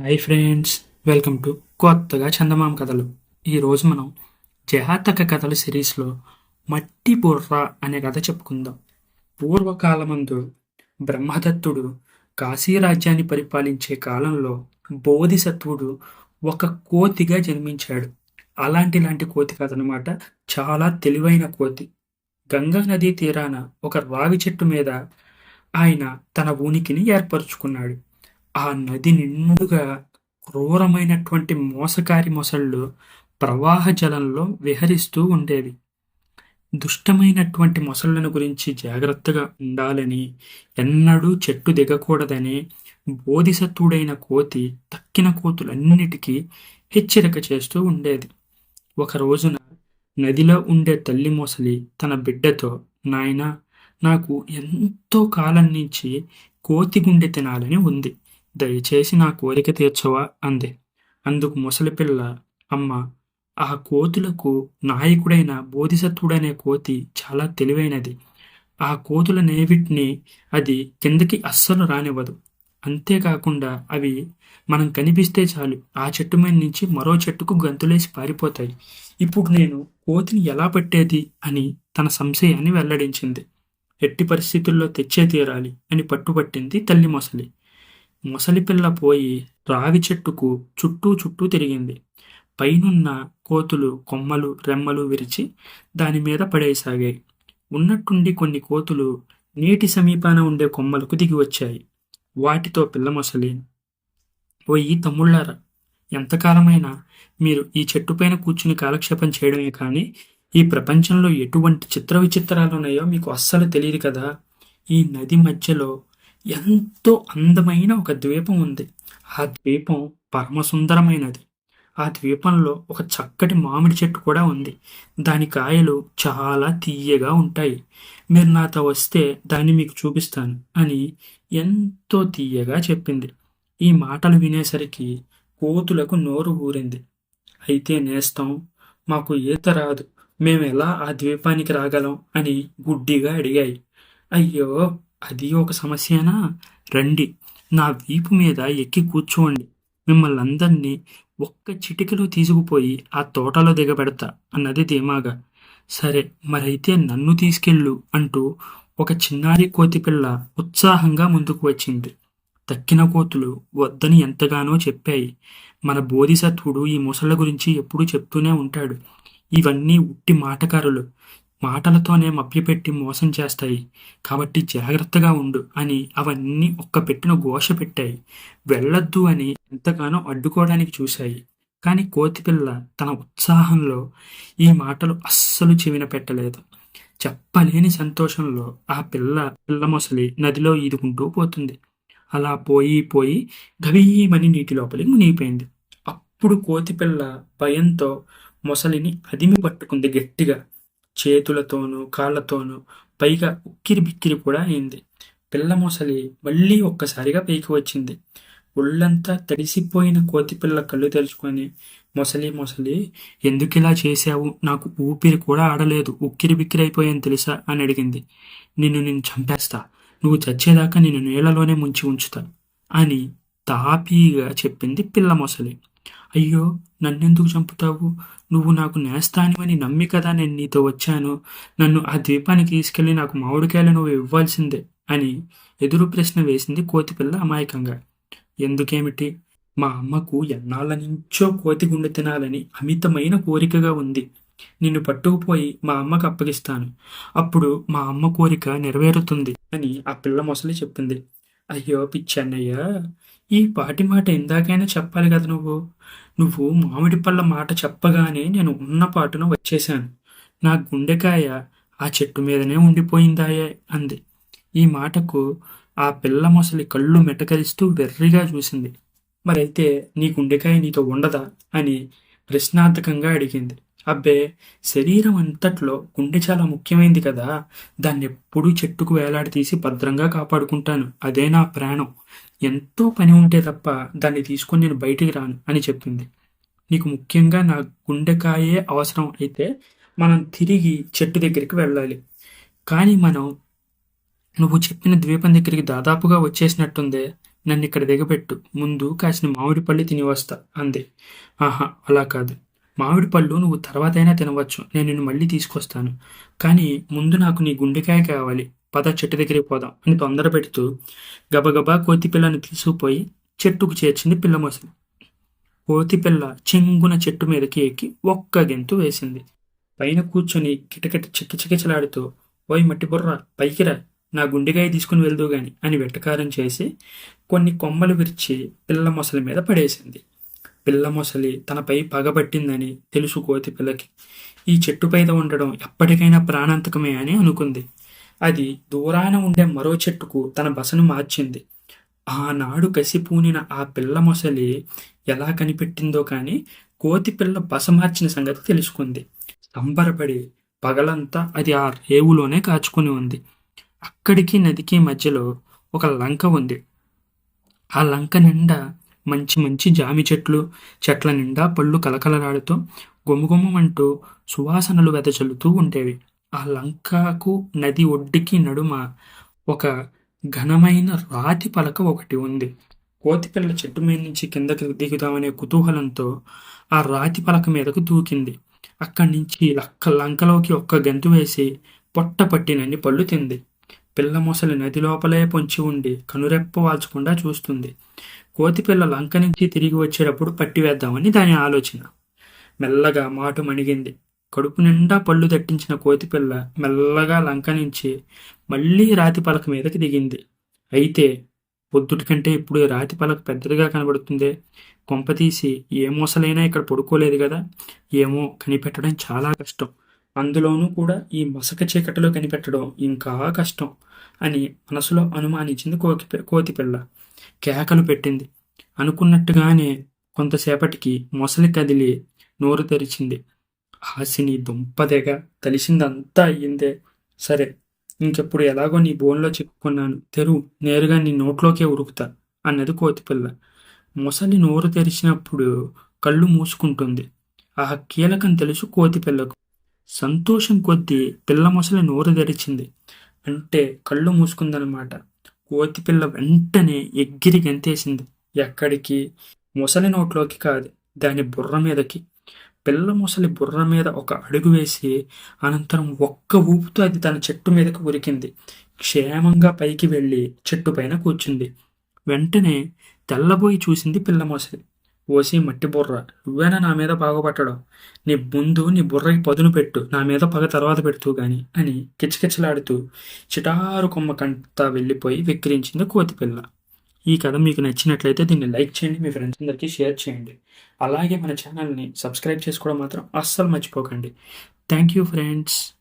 Hi friends welcome to కొత్తగా చందమామ కథలు. ఈరోజు మనం జహాతక కథల సిరీస్లో మట్టి బుర్ర అనే కథ చెప్పుకుందాం. పూర్వకాలమందు బ్రహ్మదత్తుడు కాశీ రాజ్యాన్ని పరిపాలించే కాలంలో బోధిసత్వుడు ఒక కోతిగా జన్మించాడు. అలాంటి లాంటి కోతి కథ అనమాట చాలా తెలివైన కోతి. గంగా నదీ తీరాన ఒక రావి చెట్టు మీద ఆయన తన ఉనికిని ఏర్పరచుకున్నాడు. ఆ నది నిండుగా క్రూరమైనటువంటి మోసకారి మొసళ్ళు ప్రవాహ జలంలో విహరిస్తూ ఉండేవి. దుష్టమైనటువంటి మొసళ్ళను గురించి జాగ్రత్తగా ఉండాలని ఎన్నడూ చెట్టు దిగకూడదని బోధిసత్తుడైన కోతి తక్కిన కోతులన్నిటికీ హెచ్చరిక చేస్తూ ఉండేది. ఒక రోజున నదిలో ఉండే తల్లి మొసలి తన బిడ్డతో నాయన నాకు ఎంతో కాలం నుంచి కోతి గుండె తినాలని ఉంది. దయచేసి నా కోరిక తీర్చవా? అంది. అందుకు ముసలిపిల్ల అమ్మ ఆ కోతులకు నాయకుడైన బోధిసత్వుడనే కోతి చాలా తెలివైనది. ఆ కోతుల నేవిటిని అది కిందకి అస్సలు రానివ్వదు. అంతేకాకుండా అవి మనం కనిపిస్తే చాలు. ఆ చెట్టు మీద నుంచి మరో చెట్టుకు గంతులేసి పారిపోతాయి. ఇప్పుడు నేను కోతిని ఎలా పట్టేది అని తన సంశయాన్ని వెల్లడించింది. ఎట్టి పరిస్థితుల్లో తెచ్చే తీరాలి అని పట్టుబట్టింది తల్లి మొసలి. మొసలి పిల్ల పోయి రావి చెట్టుకు చుట్టూ చుట్టూ తిరిగింది. పైనున్న కోతులు కొమ్మలు రెమ్మలు విరిచి దాని మీద పడేసాగాయి. ఉన్నట్టుండి కొన్ని కోతులు నీటి సమీపాన ఉండే కొమ్మలకు దిగి వచ్చాయి. వాటితో పిల్ల మొసలి ఓయి తమ్ముళ్ళారా ఎంతకాలమైనా మీరు ఈ చెట్టు పైన కూర్చుని కాలక్షేపం చేయడమే కానీ ఈ ప్రపంచంలో ఎటువంటి చిత్ర విచిత్రాలు ఉన్నాయో మీకు అస్సలు తెలియదు కదా. ఈ నది మధ్యలో ఎంతో అందమైన ఒక ద్వీపం ఉంది. ఆ ద్వీపం పరమసుందరమైనది. ఆ ద్వీపంలో ఒక చక్కటి మామిడి చెట్టు కూడా ఉంది. దాని కాయలు చాలా తీయగా ఉంటాయి. మీరు నాతో వస్తే దాన్ని మీకు చూపిస్తాను అని ఎంతో తీయగా చెప్పింది. ఈ మాటలు వినేసరికి కోతులకు నోరు ఊరింది. అయితే నేస్తాం మాకు ఈత రాదు. మేము ఎలా ఆ ద్వీపానికి రాగలం అని గుడ్డిగా అడిగాయి. అయ్యో అది ఒక సమస్యనా? రండి. నా వీపు మీద ఎక్కి కూర్చోండి. మిమ్మల్ని అందరినీ ఒక్క చిటికలో తీసుకుపోయి ఆ తోటలో దిగబెడతా అన్నది ధీమాగా. సరే మరైతే నన్ను తీసుకెళ్ళు అంటూ ఒక చిన్నారి కోతిపిల్ల ఉత్సాహంగా ముందుకు వచ్చింది. తక్కిన కోతులు వద్దని ఎంతగానో చెప్పాయి. మన బోధిసత్వుడు ఈ ముసళ్ళ గురించి ఎప్పుడూ చెప్తూనే ఉంటాడు. ఇవన్నీ ఉట్టి మాటకారులు. మాటలతోనే మభ్యపెట్టి మోసం చేస్తాయి. కాబట్టి జాగ్రత్తగా ఉండు అని అవన్నీ ఒక్క పెట్టిన ఘోష పెట్టాయి. వెళ్ళొద్దు అని ఎంతగానో అడ్డుకోవడానికి చూశాయి. కానీ కోతిపిల్ల తన ఉత్సాహంలో ఈ మాటలు అస్సలు చెవిన పెట్టలేదు. చెప్పలేని సంతోషంలో ఆ పిల్ల పిల్ల మొసలి నదిలో ఈదుకుంటూ పోతుంది. అలా పోయి పోయి గవీమని నీటి లోపలికి మునిగిపోయింది. అప్పుడు కోతిపిల్ల భయంతో మొసలిని అదిమి పట్టుకుంది గట్టిగా. చేతులతోనూ కాళ్ళతోనూ పైగా ఉక్కిరి బిక్కిరి కూడా అయింది. పిల్ల మొసలి మళ్ళీ ఒక్కసారిగా పైకి వచ్చింది. ఒళ్ళంతా తడిసిపోయిన కోతిపిల్ల కళ్ళు తెరుచుకొని మొసలి మొసలి ఎందుకు ఇలా చేశావు? నాకు ఊపిరి కూడా ఆడలేదు. ఉక్కిరి బిక్కిరి అయిపోయాను తెలుసా? అని అడిగింది. నిన్ను నేను చంపేస్తా. నువ్వు చచ్చేదాకా నేను నీళ్ళలోనే ముంచి ఉంచుతా అని తాపీగా చెప్పింది పిల్ల మొసలి. అయ్యో నన్నెందుకు చంపుతావు? నువ్వు నాకు నేస్తానివని నమ్మి కదా నేను నీతో వచ్చాను. నన్ను ఆ ద్వీపానికి తీసుకెళ్ళి నాకు మామిడికాయలు నువ్వు ఇవ్వాల్సిందే అని ఎదురు ప్రశ్న వేసింది కోతిపిల్ల అమాయకంగా. ఎందుకేమిటి? మా అమ్మకు ఎన్నాళ్ళ నుంచో కోతి గుండె తినాలని అమితమైన కోరికగా ఉంది. నిన్ను పట్టుకుపోయి మా అమ్మకు అప్పగిస్తాను. అప్పుడు మా అమ్మ కోరిక నెరవేరుతుంది అని ఆ పిల్ల మొసలి చెప్పింది. అయ్యో పిచ్చన్నయ్య ఈ పాటి మాట ఇందాకైనా చెప్పాలి కదా నువ్వు? నువ్వు మామిడి పళ్ళ మాట చెప్పగానే నేను ఉన్న పాటున వచ్చేశాను. నా గుండెకాయ ఆ చెట్టు మీదనే ఉండిపోయిందాయే అంది. ఈ మాటకు ఆ పిల్ల మొసలి కళ్ళు మెటకరిస్తూ వెర్రిగా చూసింది. మరైతే నీ గుండెకాయ నీతో ఉండదా? అని ప్రశ్నార్థకంగా అడిగింది. అబ్బే శరీరం అంతట్లో గుండె చాలా ముఖ్యమైంది కదా. దాన్ని ఎప్పుడూ చెట్టుకు వేలాడి తీసి భద్రంగా కాపాడుకుంటాను. అదే నా ప్రాణం. ఎంతో పని ఉంటే తప్ప దాన్ని తీసుకొని నేను బయటికి రాను అని చెప్పింది. నీకు ముఖ్యంగా నా గుండెకాయే అవసరం అయితే మనం తిరిగి చెట్టు దగ్గరికి వెళ్ళాలి. కానీ మనం నువ్వు చెప్పిన ద్వీపం దగ్గరికి దాదాపుగా వచ్చేసినట్టుందే. నన్ను ఇక్కడ దిగబెట్టు. ముందు కాసిన మామిడి పళ్ళు తిని వస్తా అంది. ఆహా అలా కాదు. మామిడి పళ్ళు నువ్వు తర్వాతైనా తినవచ్చు. నేను నిన్ను మళ్ళీ తీసుకొస్తాను. కానీ ముందు నాకు నీ గుండెకాయ కావాలి. పద చెట్టు దగ్గరికి పోదాం అని తొందర పెడుతూ గబగబా కోతి పిల్లని తీసుకుపోయి చెట్టుకు చేర్చింది పిల్ల మొసలి. కోతి పిల్ల చెంగున చెట్టు మీదకి ఎక్కి ఒక్క గెంతు వేసింది. పైన కూర్చొని కిటకిట చిక్కచికిచలాడుతూ ఓయ్ మట్టి బుర్ర పైకిరా నా గుండెకాయ తీసుకుని వెళ్దూ గాని అని వెట్టకారం చేసి కొన్ని కొమ్మలు విరిచి పిల్ల మొసలి మీద పడేసింది. పిల్ల మొసలి తనపై పగబట్టిందని తెలుసు కోతి పిల్లకి. ఈ చెట్టు పైన ఉండడం ఎప్పటికైనా ప్రాణాంతకమే అని అనుకుంది. అది దూరాన ఉండే మరో చెట్టుకు తన బసను మార్చింది. ఆనాడు కసిపూనిన ఆ పిల్ల మొసలి ఎలా కనిపెట్టిందో కానీ కోతి పిల్ల బస మార్చిన సంగతి తెలుసుకుంది. సంబరపడి పగలంతా అది ఆ రేవులోనే కాచుకుని ఉంది. అక్కడికి నదికి మధ్యలో ఒక లంక ఉంది. ఆ లంక నిండా మంచి మంచి జామి చెట్లు చెట్ల నిండా పళ్ళు కలకలలాడుతూ గుమగుమమంటూ సువాసనలు వెదజల్లుతూ ఉండేవి. ఆ లంకాకు నది ఒడ్డుకి నడుమ ఒక ఘనమైన రాతి పలక ఒకటి ఉంది. కోతిపిల్ల చెట్టు మీద నుంచి కిందకి దిగుదామనే కుతూహలంతో ఆ రాతి పలక మీదకు దూకింది. అక్కడి నుంచి లక్క లంకలోకి ఒక్క గంతు వేసి పొట్ట పట్టినన్ని పళ్ళు తింది. పిల్ల మొసలి నది లోపలే పొంచి ఉండి కనురెప్ప వాల్చకుండా చూస్తుంది. కోతిపిల్ల లంక నుంచి తిరిగి వచ్చేటప్పుడు పట్టివేద్దామని దాని ఆలోచన. మెల్లగా మాటు మణిగింది. కడుపు నిండా పళ్ళు దట్టించిన కోతిపిల్ల మెల్లగా లంక నుంచి మళ్ళీ రాతి పలక మీదకి దిగింది. అయితే పొద్దుటి కంటే ఇప్పుడు రాతి పలక పెద్దదిగా కనబడుతుంది? కొంపతీసి ఏ మోసలైనా ఇక్కడ పడుకోలేదు కదా? ఏమో కనిపెట్టడం చాలా కష్టం. అందులోనూ కూడా ఈ మసక చీకటిలో కనిపెట్టడం ఇంకా కష్టం అని మనసులో అనుమానించింది కోకి కోతిపిల్ల కేకలు పెట్టింది. అనుకున్నట్టుగానే కొంతసేపటికి మొసలి కదిలి నోరు తెరిచింది. హాసిని దుంపదెగ తెలిసిందంతా అయ్యిందే. సరే ఇంకెప్పుడు ఎలాగో నీ బోన్లో చిక్కుకున్నాను తెరువు నేరుగా నీ నోట్లోకే ఉరుకుతా అన్నది కోతిపిల్ల. మొసలి నోరు తెరిచినప్పుడు కళ్ళు మూసుకుంటుంది. ఆ కీలకం తెలుసు కోతిపిల్లకు. సంతోషం కొద్దీ పిల్ల మొసలి నోరు తెరిచింది. అంటే కళ్ళు మూసుకుందనమాట. కోతిపిల్ల వెంటనే ఎగ్గిరి గంతేసింది. ఎక్కడికి? ముసలి నోట్లోకి కాదు దాని బుర్ర మీదకి. పిల్ల ముసలి బుర్ర మీద ఒక అడుగు వేసి అనంతరం ఒక్క ఊపుతో అది తన చెట్టు మీదకి ఉరికింది. క్షేమంగా పైకి వెళ్ళి చెట్టు పైన కూర్చుంది. వెంటనే తెల్లబోయి చూసింది పిల్ల మొసలి. ఓసి మట్టి బుర్ర. నువ్వేనా నా మీద బాగుపట్టడం నీ ముందు నీ బుర్రకి పదును పెట్టు. నా మీద పగ తర్వాత పెడుతూ గాని అని కిచకిచలాడుతూ చిటారు కొమ్మ కంటా వెళ్ళిపోయి వెక్కిరించింది కోతిపిల్ల. ఈ కథ మీకు నచ్చినట్లయితే దీన్ని లైక్ చేయండి మీ ఫ్రెండ్స్ అందరికీ షేర్ చేయండి. అలాగే మన ఛానల్ని సబ్స్క్రైబ్ చేసుకోవడం మాత్రం అస్సలు మర్చిపోకండి. Thank you friends.